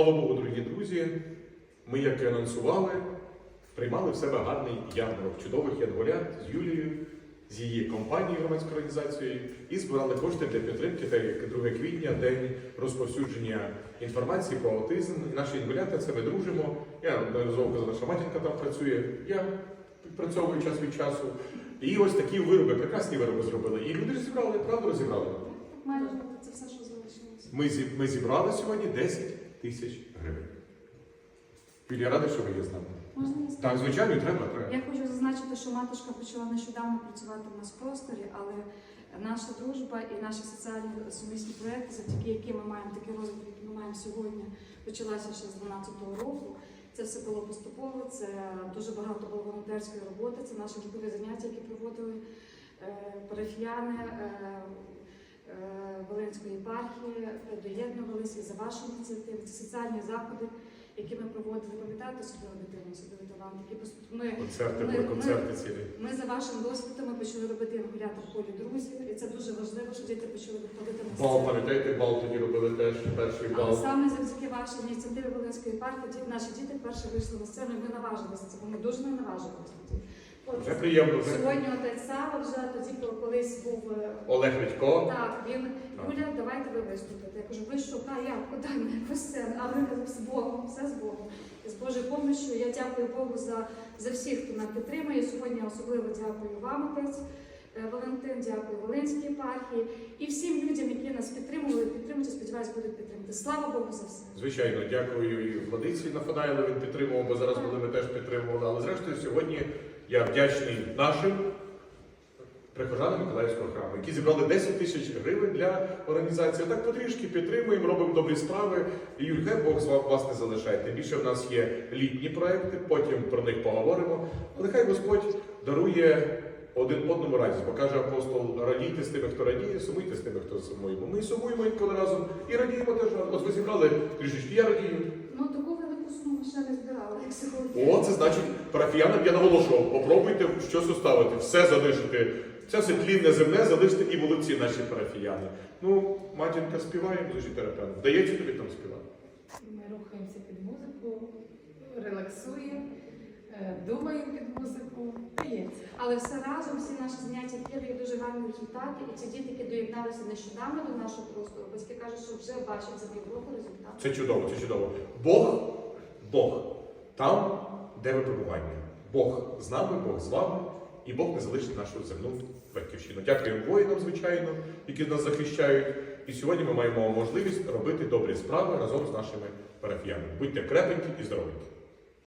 Слава Богу, дорогі друзі. Ми, як і анонсували, приймали в себе гарний ярмарок чудових янголят з Юлією, з її компанією громадською організацією, і збирали кошти для підтримки, як 2 квітня, день розповсюдження інформації про аутизм. І наші янголята це ми дружимо. Я неодноразово казав, що матінка там працює. Я підпрацьовую час від часу. І ось такі вироби, прекрасні вироби зробили. І люди розібрали, правда розібрали. Бути це все, що залишилося. Ми зібрали сьогодні 10 тисяч гривень. Юлія, рада, що ви є з нами. Можна я Так, звичайно, треба, треба. Я хочу зазначити, що матушка почала нещодавно працювати в нас в просторі, але наша дружба і наші соціальні сумісні проекти, завдяки яким ми маємо такий розвиток, який ми маємо сьогодні, почалася ще з 12-го року. Це все було поступово, це дуже багато було волонтерської роботи, це наші групові заняття, які проводили е, парафіяни е, Волинської єпархії, доєднувалися за вашу ініціативу. Це соціальні заходи, які ми проводили. Пам'ятаєте, особливо дитину, особливо талант, які ми Концерти, Ми- концерти цілі. ми за вашим досвідом ми почали робити ангулята в полі друзів, і це дуже важливо, що діти почали виходити на Бал, пам'ятаєте, бал тоді робили теж перший Але саме завдяки вашій ініціативі Волинської партії наші діти вперше вийшли на сцену, і ми наважилися ми дуже не наважилися Вже приємно. Сьогодні отець Сава вже тоді колись був е, Олег Редько. так, він Юля, давайте ви виступите. Я кажу, ви що, та я куди мене по сцену? А ви казав, з Богом, все з Богом. І з Божою помощю. я дякую Богу за, за всіх, хто нас підтримує. Сьогодні особливо дякую вам, отець Валентин, дякую Волинській єпархії і всім людям, які нас підтримували, підтримують, сподіваюся, будуть підтримувати. Слава Богу за все. Звичайно, дякую і владиці Нафанаєлу, він підтримував, бо зараз були ми теж підтримували. Але зрештою сьогодні я вдячний нашим прихожанам Миколаївського храму, які зібрали 10 тисяч гривень для організації. Так потрішки підтримуємо, робимо добрі справи. І Юль, хай Бог з вас не залишає. Тим більше в нас є літні проекти, потім про них поговоримо. Але хай Господь дарує один одному радість, бо каже апостол, радійте з тими, хто радіє, сумуйте з тими, хто сумує. Бо ми сумуємо інколи разом і радіємо теж. От ви зібрали трішечки, я радію. Ну таку велику суму ще не збирала, як сьогодні. О, це значить, парафіянам я наголошував, попробуйте щось уставити, все залишити. Це все тлінне земне залишити і молодці наші парафіяни. Ну, матінка співає, музичний-терапевт. Вдається тобі там співати. Ми рухаємося під музику, релаксуємо, е, думаємо під музику. Дається. Але все разом всі наші заняття є дуже гарні результати. І ці діти, які доєдналися нещодавно до нашого простору, батьки кажуть, що вже бачать за півроку результат. Це чудово, це чудово. Бог, Бог там, де ви перебування. Бог з нами, Бог з вами, і Бог не залишить нашу земну батьківщину. Дякуємо воїнам, звичайно, які нас захищають. І сьогодні ми маємо можливість робити добрі справи разом з нашими парафіянами. Будьте крепенькі і здоровенькі.